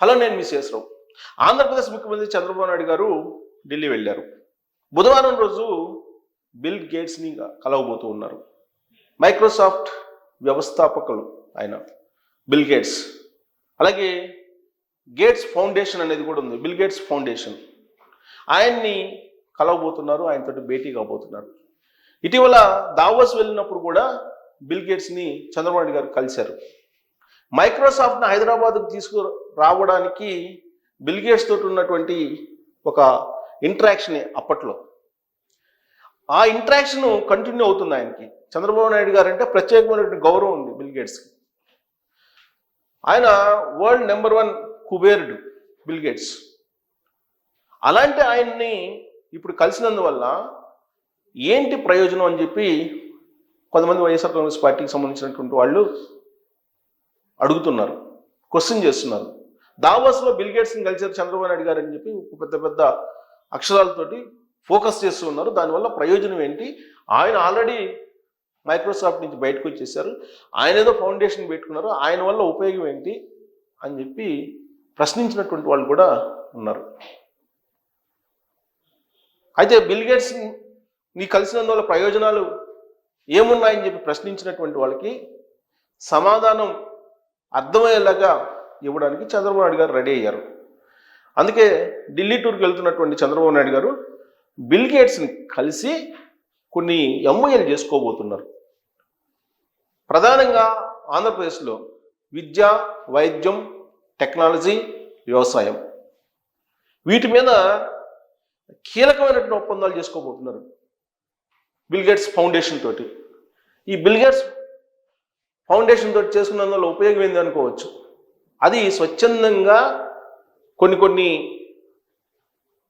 Hello నేను మీ శేషరావు ఆంధ్రప్రదేశ్ ముఖ్యమంత్రి చంద్రబాబు నాయుడు గారు ఢిల్లీ వెళ్ళారు. బుధవారం రోజు బిల్ గేట్స్ని కలవబోతూ ఉన్నారు. మైక్రోసాఫ్ట్ వ్యవస్థాపకులు ఆయన బిల్ గేట్స్. అలాగే గేట్స్ ఫౌండేషన్ అనేది కూడా ఉంది బిల్ గేట్స్ ఫౌండేషన్. ఆయన్ని కలవబోతున్నారు ఆయనతో భేటీ కాబోతున్నారు. ఇటీవల దావోస్ వెళ్ళినప్పుడు కూడా బిల్ గేట్స్ని చంద్రబాబు నాయుడు గారు కలిశారు. మైక్రోసాఫ్ట్ని హైదరాబాద్కు తీసుకు రావడానికి బిల్గేట్స్ తోటి ఉన్నటువంటి ఒక ఇంటరాక్షన్ అప్పట్లో. ఆ ఇంటరాక్షన్ కంటిన్యూ అవుతుంది ఆయనకి. చంద్రబాబు నాయుడు గారు అంటే ప్రత్యేకమైనటువంటి గౌరవం ఉంది బిల్ గేట్స్కి. ఆయన వరల్డ్ నెంబర్ వన్ కుబేరుడు బిల్గేట్స్ అలాంటి ఆయన్ని ఇప్పుడు కలిసినందువల్ల ఏంటి ప్రయోజనం అని చెప్పి కొంతమంది వైఎస్ఆర్ కాంగ్రెస్ పార్టీకి సంబంధించినటువంటి వాళ్ళు అడుగుతున్నారు క్వశ్చన్ చేస్తున్నారు. దావోస్లో బిల్ గేట్స్ని కలిసారు చంద్రబాబు నాయుడు గారు అని చెప్పి ఒక పెద్ద పెద్ద అక్షరాలతోటి ఫోకస్ చేస్తూ ఉన్నారు. దానివల్ల ప్రయోజనం ఏంటి? ఆయన ఆల్రెడీ మైక్రోసాఫ్ట్ నుంచి బయటకు వచ్చేసారు ఆయన ఏదో ఫౌండేషన్ పెట్టుకున్నారు. ఆయన వల్ల ఉపయోగం ఏంటి? అని చెప్పి ప్రశ్నించినటువంటి వాళ్ళు కూడా ఉన్నారు. అయితే బిల్గేట్స్ నీ కలిసినందువల్ల ప్రయోజనాలు ఏమున్నాయని చెప్పి ప్రశ్నించినటువంటి వాళ్ళకి సమాధానం అర్థమయ్యేలాగా ఇవ్వడానికి చంద్రబాబు నాయుడు గారు రెడీ అయ్యారు. అందుకే ఢిల్లీ టూర్కి వెళ్తున్నటువంటి చంద్రబాబు నాయుడు గారు బిల్ గేట్స్ని కలిసి కొన్ని ఎంఓఎలు చేసుకోబోతున్నారు. ప్రధానంగా ఆంధ్రప్రదేశ్లో విద్య వైద్యం టెక్నాలజీ వ్యవసాయం. వీటి మీద కీలకమైనటువంటి ఒప్పందాలు చేసుకోబోతున్నారు బిల్ గేట్స్ ఫౌండేషన్ తోటి. ఈ బిల్ గేట్స్ ఫౌండేషన్ తోటి చేసుకున్నందువల్ల ఉపయోగం ఏంది అనుకోవచ్చు? అది స్వచ్ఛందంగా కొన్ని కొన్ని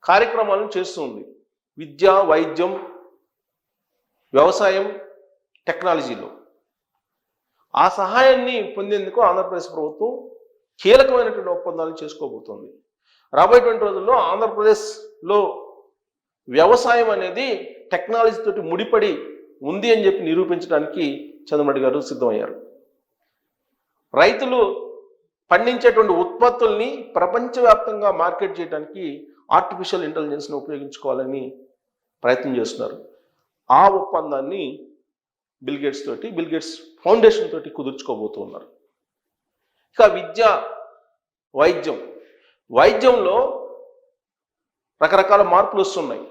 కార్యక్రమాలను చేస్తుంది విద్య వైద్యం వ్యవసాయం టెక్నాలజీలో. ఆ సహాయాన్ని పొందేందుకు ఆంధ్రప్రదేశ్ ప్రభుత్వం కీలకమైనటువంటి ఒప్పందాలు చేసుకోబోతోంది. రాబోయేటువంటి రోజుల్లో ఆంధ్రప్రదేశ్లో వ్యవసాయం అనేది టెక్నాలజీ తోటి ముడిపడి ఉంది అని చెప్పి నిరూపించడానికి చంద్రబాబు గారు సిద్ధమయ్యారు. రైతులు పండించేటువంటి ఉత్పత్తుల్ని ప్రపంచవ్యాప్తంగా మార్కెట్ చేయడానికి ఆర్టిఫిషియల్ ఇంటెలిజెన్స్ని ఉపయోగించుకోవాలని ప్రయత్నం చేస్తున్నారు. ఆ ఒప్పందాన్ని బిల్గేట్స్ తోటి బిల్గేట్స్ ఫౌండేషన్ తోటి కుదుర్చుకోబోతూ ఉన్నారు ఇక విద్య వైద్యం. వైద్యంలో రకరకాల మార్పులు వస్తున్నాయి.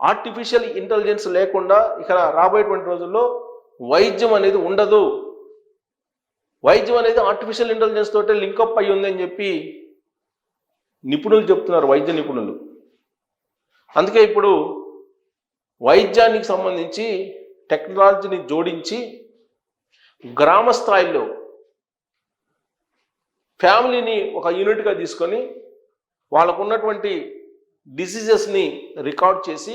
ఆర్టిఫిషియల్ ఇంటెలిజెన్స్ లేకుండా ఇక రాబోయేటువంటి రోజుల్లో వైద్యం అనేది ఉండదు. వైద్యం అనేది ఆర్టిఫిషియల్ ఇంటెలిజెన్స్ తోటే లింకప్ అయి ఉంది అని చెప్పి నిపుణులు చెప్తున్నారు వైద్య నిపుణులు. అందుకే ఇప్పుడు వైద్యానికి సంబంధించి టెక్నాలజీని జోడించి గ్రామ స్థాయిలో ఫ్యామిలీని ఒక యూనిట్గా తీసుకొని వాళ్ళకు ఉన్నటువంటి డిసీజెస్ని రికార్డ్ చేసి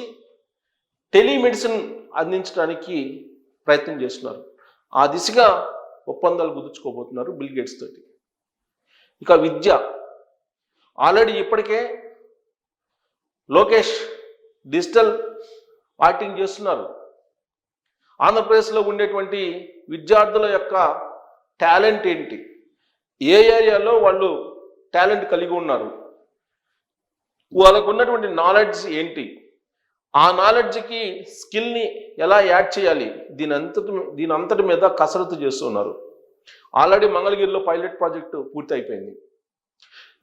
టెలిమెడిసిన్ అందించడానికి ప్రయత్నం చేస్తున్నారు. ఆ దిశగా ఒప్పందాలు కుదుర్చుకోబోతున్నారు బిల్ గేట్స్ తోటి. ఇక విద్య. ఆల్రెడీ ఇప్పటికే లోకేష్ డిజిటల్ ఆర్టింగ్ చేస్తున్నారు. ఆంధ్రప్రదేశ్లో ఉండేటువంటి విద్యార్థుల యొక్క టాలెంట్ ఏంటి? ఏ ఏరియాలో వాళ్ళు టాలెంట్ కలిగి ఉన్నారు? వాళ్ళకు ఉన్నటువంటి నాలెడ్జ్ ఏంటి? ఆ నాలెడ్జ్కి స్కిల్ని ఎలా యాడ్ చేయాలి? దీని అంతటి దీని అంతటి మీద కసరత్తు చేస్తున్నారు ఆల్రెడీ మంగళగిరిలో పైలట్ ప్రాజెక్టు పూర్తి అయిపోయింది.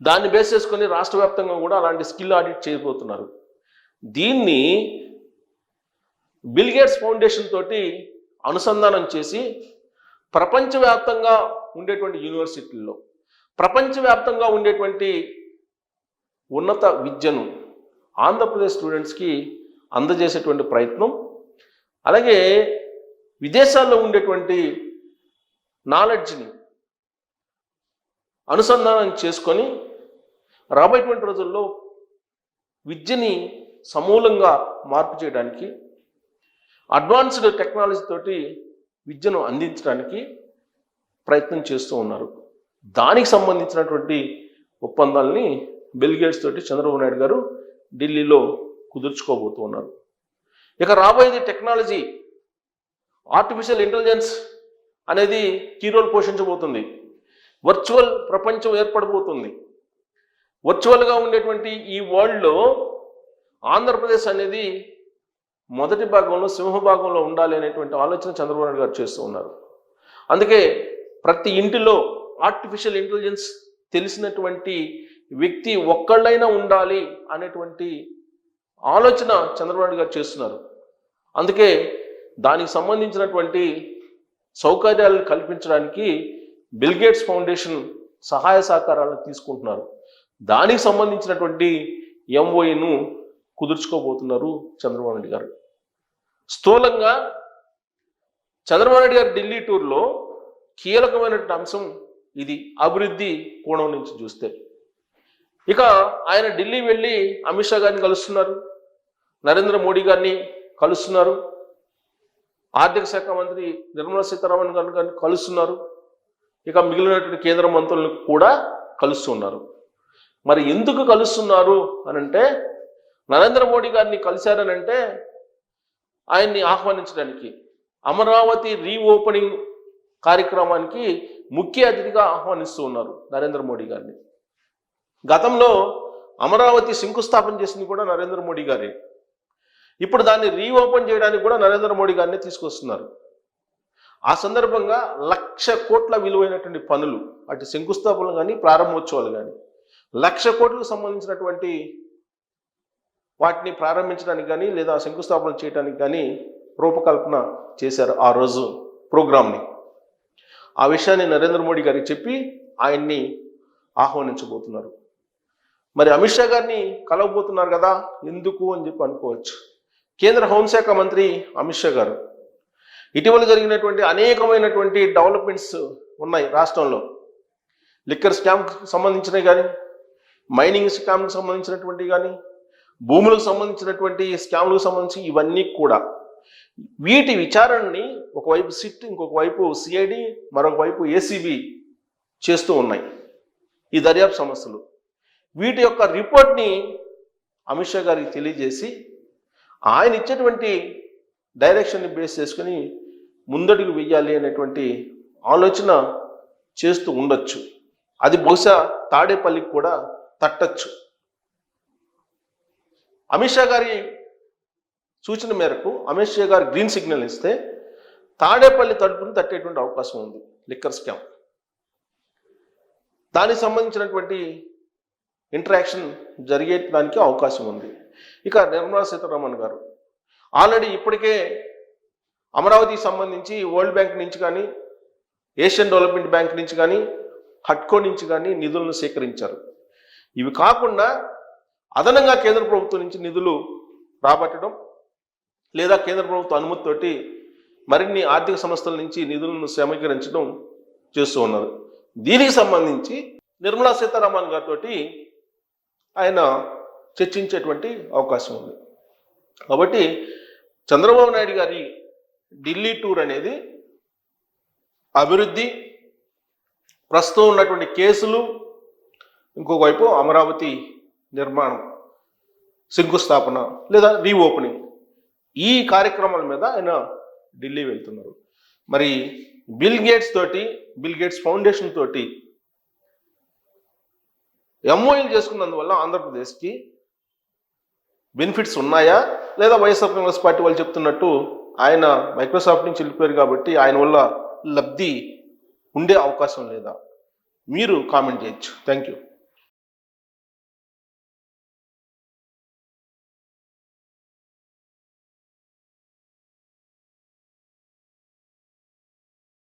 దాన్ని బేస్ చేసుకొని రాష్ట్ర వ్యాప్తంగా కూడా అలాంటి స్కిల్ ఆడిట్ చేయబోతున్నారు. దీన్ని బిల్గేట్స్ ఫౌండేషన్ తోటి అనుసంధానం చేసి ప్రపంచవ్యాప్తంగా ఉండేటువంటి యూనివర్సిటీల్లో ప్రపంచవ్యాప్తంగా ఉండేటువంటి ఉన్నత విద్యను ఆంధ్రప్రదేశ్ స్టూడెంట్స్కి అందజేసేటువంటి ప్రయత్నం. అలాగే విదేశాల్లో ఉండేటువంటి నాలెడ్జ్ని అనుసంధానం చేసుకొని రాబోయేటువంటి రోజుల్లో విద్యని సమూలంగా మార్పు చేయడానికి అడ్వాన్స్డ్ టెక్నాలజీ తోటి విద్యను అందించడానికి ప్రయత్నం చేస్తూ ఉన్నారు. దానికి సంబంధించినటువంటి ఒప్పందాలని బిల్గేట్స్ తోటి చంద్రబాబు నాయుడు గారు ఢిల్లీలో కుదుర్చుకోబోతూ ఉన్నారు. ఇక రాబోయేది టెక్నాలజీ ఆర్టిఫిషియల్ ఇంటెలిజెన్స్ అనేది కీ రోల్ పోషించబోతుంది. వర్చువల్ ప్రపంచం ఏర్పడబోతుంది. వర్చువల్గా ఉండేటువంటి ఈ వరల్డ్లో ఆంధ్రప్రదేశ్ అనేది మొదటి భాగంలో సింహ భాగంలో ఉండాలి అనేటువంటి ఆలోచన చంద్రబాబు నాయుడు గారు చేస్తూ ఉన్నారు. అందుకే ప్రతి ఇంటిలో ఆర్టిఫిషియల్ ఇంటెలిజెన్స్ తెలిసినటువంటి వ్యక్తి ఒక్కళ్ళైనా ఉండాలి అనేటువంటి ఆలోచన చంద్రబాబు గారు చేస్తున్నారు. అందుకే దానికి సంబంధించినటువంటి సౌకర్యాలను కల్పించడానికి బిల్గేట్స్ ఫౌండేషన్ సహాయ సహకారాలను తీసుకుంటున్నారు. దానికి సంబంధించినటువంటి ఎంఓఏను కుదుర్చుకోబోతున్నారు చంద్రబాబు నాయుడు గారు. స్థూలంగా చంద్రబాబు నాయుడు గారి ఢిల్లీ టూర్లో కీలకమైనటువంటి అంశం ఇది అభివృద్ధి కోణం నుంచి చూస్తే. ఇక ఆయన ఢిల్లీ వెళ్ళి అమిత్ షా గారిని కలుస్తున్నారు. నరేంద్ర మోడీ గారిని కలుస్తున్నారు. ఆర్థిక శాఖ మంత్రి నిర్మలా సీతారామన్ గారిని గారిని కలుస్తున్నారు. ఇక మిగిలినటువంటి కేంద్ర మంత్రులను కూడా కలుస్తున్నారు మరి ఎందుకు కలుస్తున్నారు అని అంటే నరేంద్ర మోడీ గారిని కలిశారనంటే ఆయన్ని ఆహ్వానించడానికి అమరావతి రీఓపెనింగ్ కార్యక్రమానికి ముఖ్య అతిథిగా ఆహ్వానిస్తూ ఉన్నారు నరేంద్ర మోడీ గారిని. గతంలో అమరావతి శంకుస్థాపన చేసింది కూడా నరేంద్ర మోడీ గారే. ఇప్పుడు దాన్ని రీఓపెన్ చేయడానికి కూడా నరేంద్ర మోడీ గారిని తీసుకొస్తున్నారు. ఆ సందర్భంగా లక్ష కోట్ల విలువైనటువంటి పనులు అటు శంకుస్థాపనలు కానీ ప్రారంభోత్సవాలు కానీ లక్ష కోట్లకు సంబంధించినటువంటి వాటిని ప్రారంభించడానికి కానీ లేదా శంకుస్థాపన చేయడానికి కానీ రూపకల్పన చేశారు ఆ రోజు ప్రోగ్రామ్ని. ఆ విషయాన్ని నరేంద్ర మోడీ గారికి చెప్పి ఆయన్ని ఆహ్వానించబోతున్నారు. మరి అమిత్ షా గారిని కలవబోతున్నారు కదా ఎందుకు అని చెప్పి అనుకోవచ్చు. కేంద్ర హోంశాఖ మంత్రి అమిత్ షా గారు. ఇటీవల జరిగినటువంటి అనేకమైనటువంటి డెవలప్మెంట్స్ ఉన్నాయి రాష్ట్రంలో. లిక్కర్ స్కామ్కి సంబంధించినవి కానీ మైనింగ్ స్కామ్కి సంబంధించినటువంటి కానీ భూములకు సంబంధించినటువంటి స్కామ్లకు సంబంధించి ఇవన్నీ కూడా. వీటి విచారణని ఒకవైపు సిట్ ఇంకొక వైపు సిఐడి మరొక వైపు ఏసీబీ చేస్తూ ఉన్నాయి. ఈ దర్యాప్తు సమస్యలు. వీటి యొక్క రిపోర్ట్ని అమిత్ షా గారికి తెలియజేసి ఆయన ఇచ్చేటువంటి డైరెక్షన్ని బేస్ చేసుకుని ముందడుగు వెయ్యాలి అనేటువంటి ఆలోచన చేస్తూ ఉండొచ్చు. అది బహుశా తాడేపల్లికి కూడా తట్టచ్చు. అమిత్ షా గారి సూచన మేరకు అమిత్ షా గారు గ్రీన్ సిగ్నల్ ఇస్తే తాడేపల్లి తడుపును తట్టేటువంటి అవకాశం ఉంది లిక్కర్ స్కామ్ దానికి సంబంధించినటువంటి ఇంటరాక్షన్ జరిగే దానికి అవకాశం ఉంది. ఇక నిర్మలా సీతారామన్ గారు. ఆల్రెడీ ఇప్పటికే అమరావతికి సంబంధించి వరల్డ్ బ్యాంక్ నుంచి కానీ ఏషియన్ డెవలప్మెంట్ బ్యాంక్ నుంచి కానీ హట్కో నుంచి కానీ నిధులను సేకరించారు. ఇవి కాకుండా అదనంగా కేంద్ర ప్రభుత్వం నుంచి నిధులు రాబట్టడం లేదా కేంద్ర ప్రభుత్వ అనుమతితోటి మరిన్ని ఆర్థిక సంస్థల నుంచి నిధులను సమీకరించడం చేస్తూ ఉన్నారు. దీనికి సంబంధించి నిర్మలా సీతారామన్ గారితో ఆయన చర్చించేటువంటి అవకాశం ఉంది. కాబట్టి చంద్రబాబు నాయుడు గారి ఢిల్లీ టూర్ అనేది అభివృద్ధి ప్రస్తుతం ఉన్నటువంటి కేసులు ఇంకొక వైపు అమరావతి నిర్మాణం శంకుస్థాపన లేదా రీఓపెనింగ్ ఈ కార్యక్రమాల మీద ఆయన ఢిల్లీ వెళ్తున్నారు. మరి బిల్ గేట్స్ తోటి బిల్ గేట్స్ ఫౌండేషన్ తోటి ఎంఓఎల్ చేసుకున్నందువల్ల ఆంధ్రప్రదేశ్కి బెనిఫిట్స్ ఉన్నాయా? లేదా వైఎస్ఆర్ కాంగ్రెస్ పార్టీ వాళ్ళు చెప్తున్నట్టు ఆయన మైక్రోసాఫ్ట్ నుంచి వెళ్ళిపోయారు కాబట్టి ఆయన వల్ల లబ్ధి ఉండే అవకాశం లేదా? మీరు కామెంట్ చేయొచ్చు. Thank you